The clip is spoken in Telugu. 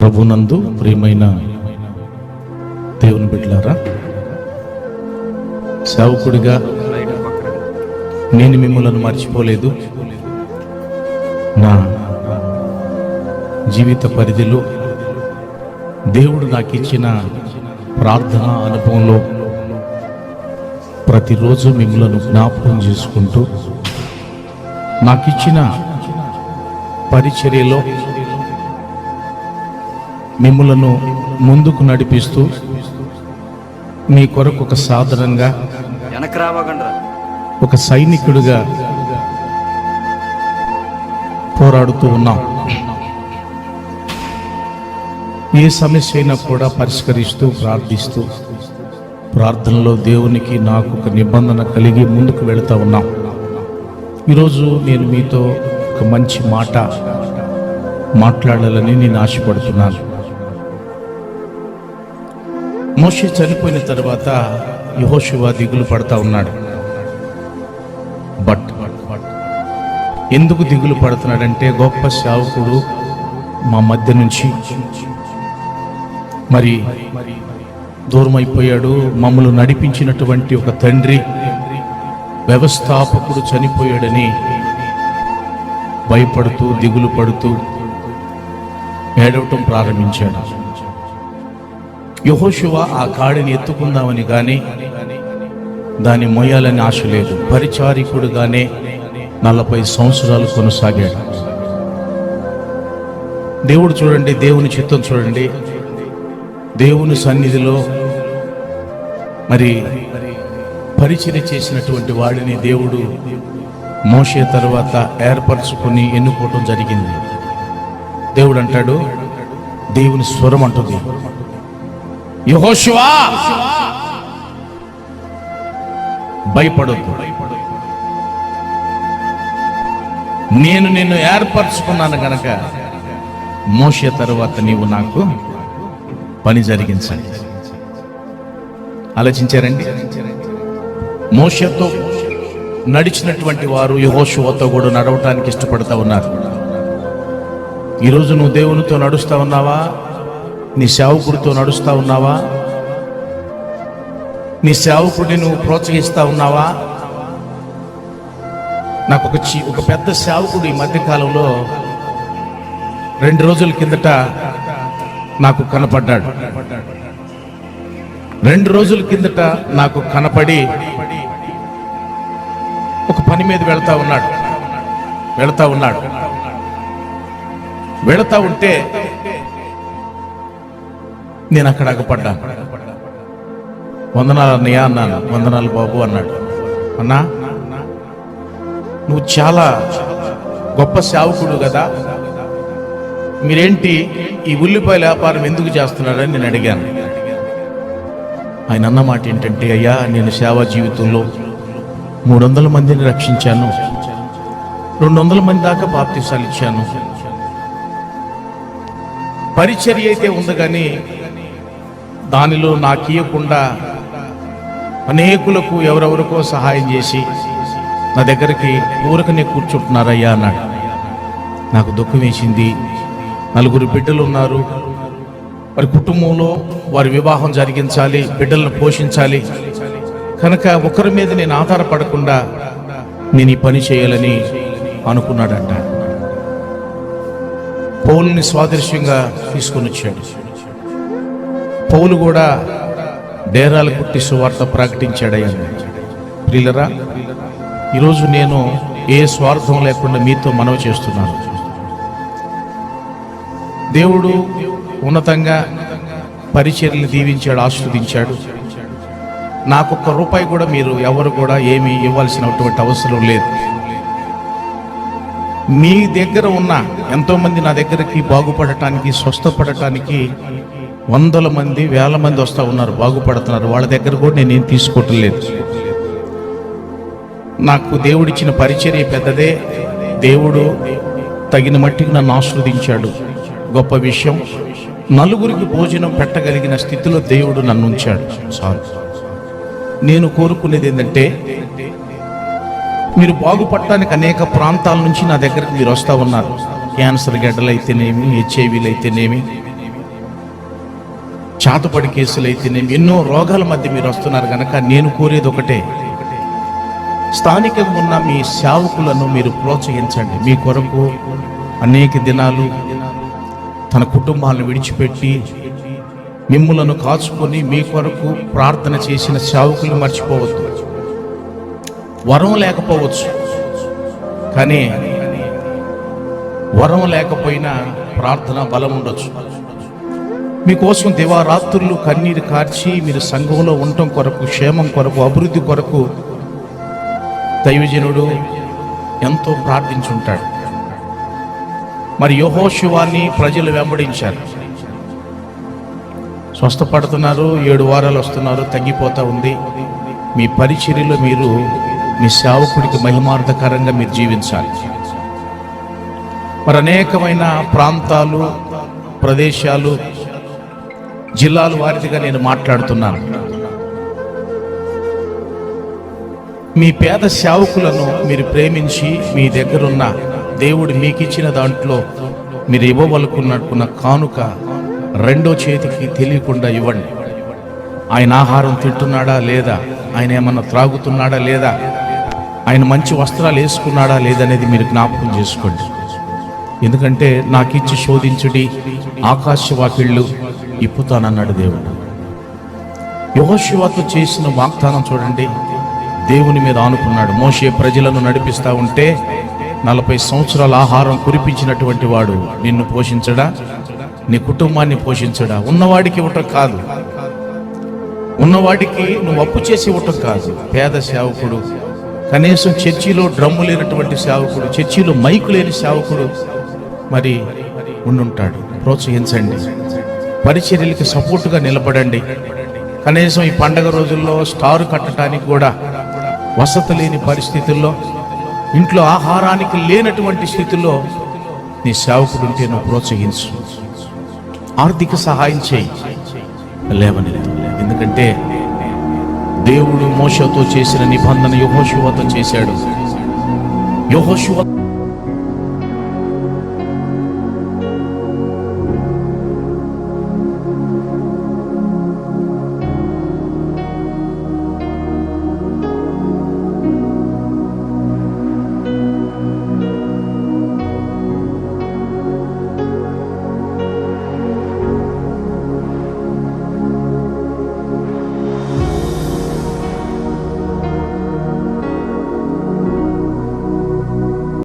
ప్రభునందు ప్రియమైన దేవుని బిడ్డలారా సేవకుడిగా నేను మిమ్మల్ని మర్చిపోలేదు. నా జీవిత పరిధిలో దేవుడు నాకు ఇచ్చిన ప్రార్థన అనుభవంలో ప్రతిరోజు మిమ్మల్ని జ్ఞాపకం చేసుకుంటూ నాకు ఇచ్చిన పరిచర్యలో మిమ్మలను ముందుకు నడిపిస్తూ మీ కొరకు ఒక సాధనంగా ఒక సైనికుడిగా పోరాడుతూ ఉన్నాం. ఏ సమస్య అయినా కూడా పరిష్కరిస్తూ ప్రార్థిస్తూ ప్రార్థనలో దేవునికి నాకు ఒక నిబంధన కలిగి ముందుకు వెళుతూ ఉన్నాం. ఈరోజు నేను మీతో ఒక మంచి మాట మాట్లాడాలని నేను ఆశపడుతున్నాను. మోషే చనిపోయిన తర్వాత యహోశివ దిగులు పడతా ఉన్నాడు. బట్ ఎందుకు దిగులు పడుతున్నాడంటే గొప్ప సేవకుడు మా మధ్య నుంచి. మరి దూరం అయిపోయాడు మమ్మల్ని నడిపించినటువంటి ఒక తండ్రి వ్యవస్థాపకుడు చనిపోయాడని భయపడుతూ దిగులు పడుతూ ఏడవటం ప్రారంభించాడు. యహోశివ ఆ కాడిని ఎత్తుకుందామని కానీ దాన్ని మొయ్యాలని ఆశ లేదు. పరిచారికుడుగానే నలభై సంవత్సరాలు కొనసాగాడు. దేవుడు చూడండి దేవుని చిత్తం చూడండి. దేవుని సన్నిధిలో మరి పరిచర్య చేసినటువంటి వాడిని దేవుడు మోసే తర్వాత ఏర్పరచుకుని ఎన్నుకోవటం జరిగింది. దేవుడు అంటాడు దేవుని స్వరం అంటుంది. యహోశివా భయపడొద్దు. నేను నిన్ను ఏర్పరచుకున్నాను గనక మోసే తరువాత నీవు నాకు పని జరిగించండి. ఆలోచించారండి? మోసతో నడిచినటువంటి వారు యహోషువతో కూడా నడవటానికి ఇష్టపడతా ఉన్నారు. ఈరోజు నువ్వు దేవునితో నడుస్తా ఉన్నావా? నీ సేవకుడితో నడుస్తూ ఉన్నావా? నీ సేవకుడిని నువ్వు ప్రోత్సహిస్తూ ఉన్నావా? నాకు ఒక చి ఒక పెద్ద సేవకుడు ఈ మధ్యకాలంలో రెండు రోజుల కిందట నాకు కనపడ్డాడు. రెండు రోజుల కిందట నాకు కనపడి ఒక పని మీద వెళ్తా ఉన్నాడు. వెళతా ఉన్నాడు. వెళతా ఉంటే నేను అక్కడ అగపడ్డాను వందనాలు అన్నయ్య అన్నాను. వందనాలు బాబు అన్నాడు. అన్నా నువ్వు చాలా గొప్ప సేవకుడు కదా. మీరేంటి ఈ ఉల్లిపాయల వ్యాపారం ఎందుకు చేస్తున్నారని నేను అడిగాను. ఆయన అన్న మాట ఏంటంటే అయ్యా నేను సేవా జీవితంలో మూడు వందల మందిని రక్షించాను. రెండు వందల మంది దాకా బాప్తీసాలు ఇచ్చాను. పరిచర్య అయితే ఉంది కానీ దానిలో నాకు ఇవ్వకుండా అనేకులకు ఎవరెవరికో సహాయం చేసి నా దగ్గరికి ఊరకనే కూర్చుంటున్నారయ్యా అన్నాడు. నాకు దుఃఖం వేసింది. నలుగురు బిడ్డలు ఉన్నారు. వారి కుటుంబంలో వారి వివాహం జరిగించాలి బిడ్డలను పోషించాలి. కనుక ఒకరి మీద నేను ఆధారపడకుండా నేను ఈ పని చేయాలని అనుకున్నాడంట. పౌల్ని స్వాదృశ్యంగా తీసుకొని వచ్చాడు పౌలు కూడా డేరాలు కుట్టి సువార్త ప్రకటించాడయ్యా. ప్రియులరా ఈరోజు నేను ఏ స్వార్థం లేకుండా మీతో మనవి చేస్తున్నాను. దేవుడు ఉన్నతంగా పరిచర్యలు దీవించాడు ఆస్వాదించాడు. నాకు ఒక్క రూపాయి కూడా మీరు ఎవరు కూడా ఏమీ ఇవ్వాల్సినటువంటి అవసరం లేదు. మీ దగ్గర ఉన్న ఎంతోమంది నా దగ్గరికి బాగుపడటానికి స్వస్థపడటానికి వందల మంది వేల మంది వస్తూ ఉన్నారు బాగుపడుతున్నారు. వాళ్ళ దగ్గర కూడా నేనేం తీసుకోవటం లేదు నాకు దేవుడిచ్చిన పరిచర్య పెద్దదే. దేవుడు తగిన మట్టికి నన్ను ఆస్వాదించాడు. గొప్ప విషయం. నలుగురికి భోజనం పెట్టగలిగిన స్థితిలో దేవుడు నన్ను ఉంచాడు. సార్ నేను కోరుకునేది ఏంటంటే మీరు బాగుపడటానికి అనేక ప్రాంతాల నుంచి నా దగ్గరికి మీరు వస్తూ ఉన్నారు. క్యాన్సర్ గడ్డలు అయితేనేమి హెచ్ఐవీలు అయితేనేమి చాతుపడి కేసులు ఎన్నో రోగాల మధ్య మీరు వస్తున్నారు కనుక నేను కోరేది ఒకటే. స్థానికంగా ఉన్న మీ సేవకులను మీరు ప్రోత్సహించండి. మీ కొరకు అనేక దినాలు తన కుటుంబాలను విడిచిపెట్టి మిమ్ములను కాచుకొని మీ కొరకు ప్రార్థన చేసిన సేవకులు మర్చిపోవద్దు. వరం లేకపోవచ్చు. కానీ వరం లేకపోయినా ప్రార్థన బలం ఉండొచ్చు. మీకోసం దివారాత్రులు కన్నీరు కార్చి మీరు సంఘంలో ఉండటం కొరకు క్షేమం కొరకు అభివృద్ధి కొరకు దైవజనుడు ఎంతో ప్రార్థించుంటాడు. మరి యహోశివాన్ని ప్రజలు వెంబడించారు. స్వస్థపడుతున్నారు ఏడు వారాలు వస్తున్నారు తగ్గిపోతూ ఉంది. మీ పరిచర్యలో మీరు మీ సేవకుడికి మహిమార్థకరంగా మీరు జీవించాలి. మరి అనేకమైన ప్రాంతాలు ప్రదేశాలు జిల్లాల వారిదిగా నేను మాట్లాడుతున్నాను. మీ పేద సేవకులను మీరు ప్రేమించి మీ దగ్గరున్న దేవుడు మీకు ఇచ్చిన దాంట్లో మీరు ఇవ్వవలకున్నట్టున్న కానుక రెండో చేతికి తెలియకుండా ఇవ్వండి. ఆయన ఆహారం తింటున్నాడా లేదా? ఆయన ఏమన్నా త్రాగుతున్నాడా లేదా? ఆయన మంచి వస్త్రాలు వేసుకున్నాడా లేదనేది మీరు జ్ఞాపకం చేసుకోండి. ఎందుకంటే నాకిచ్చి శోధించుడి ఆకాశ వాకిళ్ళు ఇప్పుతానన్నాడు దేవుడు. యహోశివాతో చేసిన వాగ్దానం చూడండి. దేవుని మీద ఆనుకున్నాడు. మోషే ప్రజలను నడిపిస్తా ఉంటే నలభై సంవత్సరాల ఆహారం కురిపించినటువంటి వాడు నిన్ను పోషించడా? నీ కుటుంబాన్ని పోషించడా? ఉన్నవాడికి ఇవ్వటం కాదు. ఉన్నవాడికి నువ్వు అప్పు చేసి ఇవ్వటం కాదు. పేద సేవకుడు కనీసం చర్చిలో డ్రమ్ము లేనటువంటి సేవకుడు చర్చిలో మైకు లేని సేవకుడు మరి ఉండుంటాడు. ప్రోత్సహించండి. పరిచర్యలకి సపోర్టుగా నిలబడండి. కనీసం ఈ పండగ రోజుల్లో స్టారు కట్టడానికి కూడా వసతి లేని పరిస్థితుల్లో ఇంట్లో ఆహారానికి లేనటువంటి స్థితిలో నీ సేవకుడు ఉంటే నువ్వు ప్రోత్సహించు. ఆర్థిక సహాయం చేయి. లేవని ఎందుకంటే దేవుడు మోషతో చేసిన నిబంధన యుహోశువతో చేశాడు. యహోశివ